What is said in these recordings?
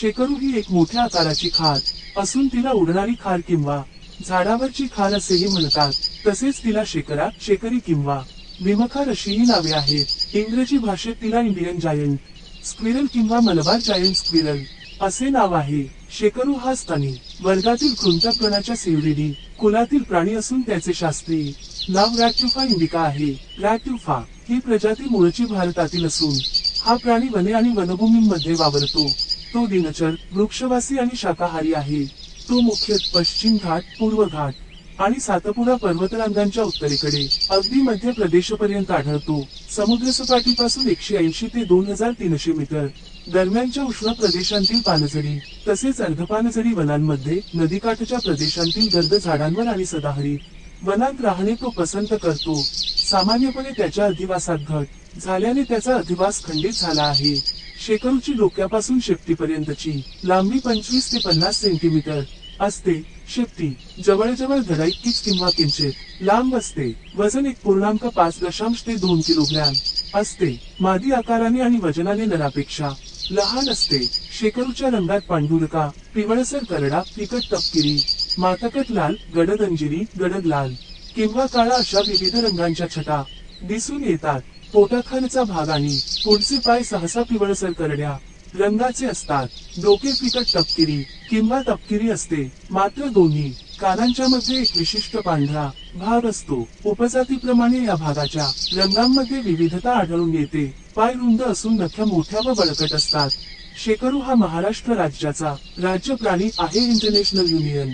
शेकरू ही एक मोठ्या आकाराची खार असून तिला उडणारी खार किंवा झाडावरची खार असेही म्हणतात. तसेच तिला शेकरा शेकरी किंवा विमखार अशीही नावे आहेत. इंग्रजी भाषेत तिला इंडियन जायंट स्क्विरल किंवा मलबार जायंट स्क्विरल असे नाव आहे. शेकरू हा स्तनी वर्गातील कृंतकगणाच्या सिवरिडी कुलातील प्राणी असून त्याचे शास्त्रीय नाव रॅट्युफा इंडिका आहे. रॅट्युफा ही प्रजाती मूळची भारतातील असून हा प्राणी वने आणि वनभूमींमध्ये वावरतो. तो दिनचर वृक्षवासी आणि शाकाहारी आहे. तो मुख्य पश्चिम घाट पूर्व घाट आणि सातपुडा पर्वतरांगांच्या उत्तरेकडे अगदी मध्य प्रदेशपर्यंत आढळतो. समुद्र सपाटीपासून एकशे ऐंशी ते दोन हजार तीनशे मीटर. दरम्यानच्या उष्ण प्रदेशांतील पानझडी तसेच अर्धपानझडी वनांमध्ये नदीकाठच्या प्रदेशांतील गर्द झाडांवर आणि सदाहरी वनात राहणे तो पसंत करतो. सामान्यपणे त्याच्या अधिवासात घट झाल्याने त्याचा अधिवास खंडित झाला आहे. शेकरूची डोक्यापासून शेपटीपर्यंतची लांबी पंचवीस ते पन्नास सेंटीमीटर असते. शेपटी जवळजवळ धडाईतकीच किंवा किंचित लांब असते. वजन एक पूर्णांक पाच दशांश ते दोन किलोग्रॅम असते. मादी आकाराने आणि वजनाने नरापेक्षा लहान असते. शेकरूच्या रंगात पांढुरका पिवळसर करडा फिकट तपकिरी मातकट लाल गडद अंजिरी गडद लाल किंवा काळा अशा विविध रंगांच्या छटा दिसून येतात. पोटाखालचा भाग आणि पुढचे पाय सहसा पिवळसर करड्या रंगाचे असतात. डोके फिकट तपकिरी किंवा तपकिरी असते. मात्र दोन्ही कानांच्या मध्ये एक विशिष्ट पांढरा भाग असतो. उपजातीप्रमाणे या भागाच्या रंगांमध्ये विविधता आढळून येते. पाय रुंद असून नख्या मोठ्या व बळकट असतात. शेकरू हा महाराष्ट्र राज्याचा राज्य प्राणी आहे international union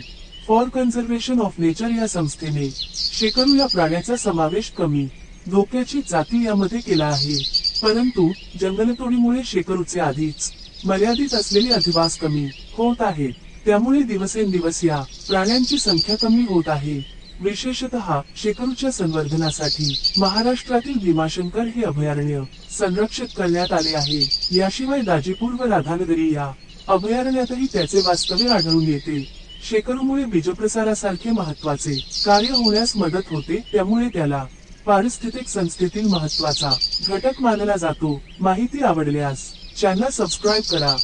for conservation of nature या संस्थेने. शेकरू या प्राण्याचा समावेश कमी धोक्याची जाती यामध्ये केला आहे. परंतु जंगलतोडीमुळे शेकरूचे आधीच मर्यादित असलेले अधिवास कमी होत आहे. त्यामुळे दिवसेंदिवस या प्राण्यांची संख्या कमी होत आहे. विशेषतः शेकरूच्या संवर्धनासाठी महाराष्ट्रातील भीमाशंकर हे अभयारण्य संरक्षित करण्यात आले आहे. याशिवाय दाजीपूर व राधानगरी या अभयारण्यातही त्याचे वास्तव्य आढळून येते. शेकरूमुळे बीजप्रसारासारखे महत्त्वाचे कार्य होण्यास मदत होते त्यामुळे त्याला पारिस्थितिक संस्थेतील महत्त्वाचा घटक मानला जातो. माहिती आवडल्यास चॅनल सबस्क्राईब करा.